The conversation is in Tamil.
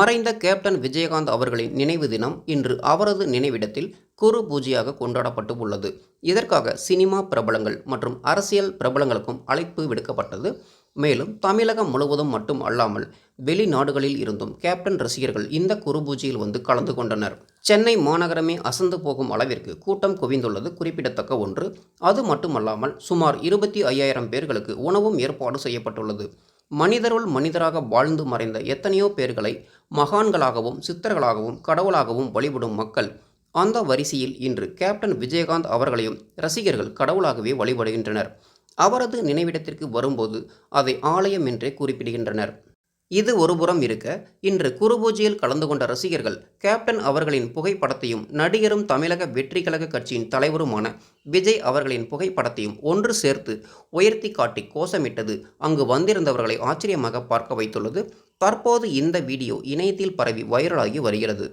மறைந்த கேப்டன் விஜயகாந்த் அவர்களின் நினைவு தினம் இன்று அவரது நினைவிடத்தில் குரு பூஜையாக கொண்டாடப்பட்டு உள்ளது. இதற்காக சினிமா பிரபலங்கள் மற்றும் அரசியல் பிரபலங்களுக்கும் அழைப்பு விடுக்கப்பட்டது. மேலும் தமிழகம் முழுவதும் மட்டும் அல்லாமல் வெளிநாடுகளில் இருந்தும் கேப்டன் ரசிகர்கள் இந்த குரு பூஜையில் வந்து கலந்து கொண்டனர். சென்னை மாநகரமே அசந்து போகும் அளவிற்கு கூட்டம் குவிந்துள்ளது குறிப்பிடத்தக்க ஒன்று. அது மட்டுமல்லாமல் சுமார் இருபத்தி ஐயாயிரம் பேர்களுக்கு உணவும் ஏற்பாடு செய்யப்பட்டுள்ளது. மனிதருள் மனிதராக வாழ்ந்து மறைந்த எத்தனையோ பேர்களை மகான்களாகவும் சித்தர்களாகவும் கடவுளாகவும் வழிபடும் மக்கள் அந்த வரிசையில் இன்று கேப்டன் விஜயகாந்த் அவர்களையும் ரசிகர்கள் கடவுளாகவே வழிபடுகின்றனர். அவரது நினைவிடத்திற்கு வரும்போது அதை ஆலயம் என்றே குறிப்பிடுகின்றனர். இது ஒருபுறம் இருக்க. இன்று குருபூஜையில் கலந்து கொண்ட ரசிகர்கள் கேப்டன் அவர்களின் புகைப்படத்தையும் நடிகரும் தமிழக வெற்றி கழக கட்சியின் தலைவருமான விஜய் அவர்களின் புகைப்படத்தையும் ஒன்று சேர்த்து உயர்த்தி காட்டி கோஷமிட்டது அங்கு வந்திருந்தவர்களை ஆச்சரியமாக பார்க்க வைத்துள்ளது. தற்போது இந்த வீடியோ இணையத்தில் பரவி வைரலாகி வருகிறது.